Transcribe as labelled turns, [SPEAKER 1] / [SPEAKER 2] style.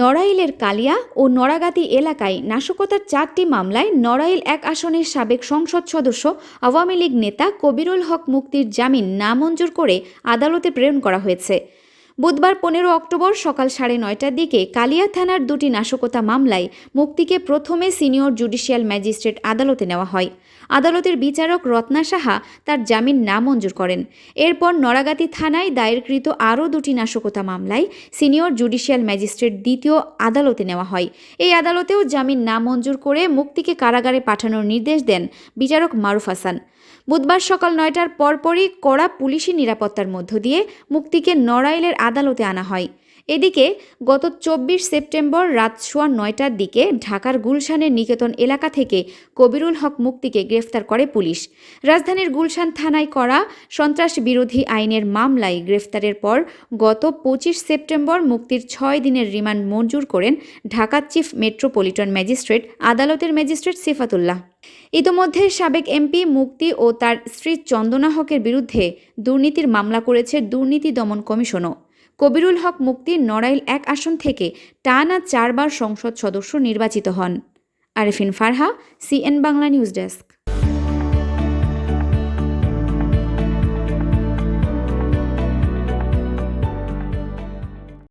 [SPEAKER 1] নড়াইলের কালিয়া ও নড়াগাতি এলাকায় নাশকতার চারটি মামলায় নড়াইল এক আসনের সাবেক সংসদ সদস্য আওয়ামী লীগ নেতা কবিরুল হক মুক্তির জামিন নামঞ্জুর করে আদালতে প্রেরণ করা হয়েছে বুধবার পনেরো অক্টোবর সকাল সাড়ে নয়টার দিকে কালিয়া থানার দুটি নাশকতা মামলায় মুক্তিকে প্রথমে সিনিয়র জুডিশিয়াল ম্যাজিস্ট্রেট আদালতে নেওয়া হয় আদালতের বিচারক রত্না সাহা তার জামিন নামঞ্জুর করেন এরপর নড়াগাতি থানায় দায়েরকৃত আরও দুটি নাশকতা মামলায় সিনিয়র জুডিশিয়াল ম্যাজিস্ট্রেট দ্বিতীয় আদালতে নেওয়া হয় এই আদালতেও জামিন মঞ্জুর করে মুক্তিকে কারাগারে পাঠানোর নির্দেশ দেন বিচারক মারুফ হাসান বুধবার সকাল নয়টার পরপরই কড়া পুলিশি নিরাপত্তার মধ্য দিয়ে মুক্তিকে নড়াইলের আদালতে আনা হয় এদিকে গত চব্বিশ সেপ্টেম্বর রাত সোয়া নয়টার দিকে ঢাকার গুলশানের নিকেতন এলাকা থেকে কবিরুল হক মুক্তিকে গ্রেফতার করে পুলিশ রাজধানীর গুলশান থানায় করা সন্ত্রাস বিরোধী আইনের মামলায় গ্রেফতারের পর গত পঁচিশ সেপ্টেম্বর মুক্তির ছয় দিনের রিমান্ড মঞ্জুর করেন ঢাকা চিফ মেট্রোপলিটন ম্যাজিস্ট্রেট আদালতের ম্যাজিস্ট্রেট সিফাতুল্লাহ ইতোমধ্যে সাবেক এমপি মুক্তি ও তার স্ত্রী চন্দনা হকের বিরুদ্ধে দুর্নীতির মামলা করেছে দুর্নীতি দমন কমিশনও কবিরুল হক মুক্তি নড়াইল এক আসন থেকে টানা চারবার সংসদ সদস্য নির্বাচিত হন
[SPEAKER 2] Arefin Farha CN Bangla news desk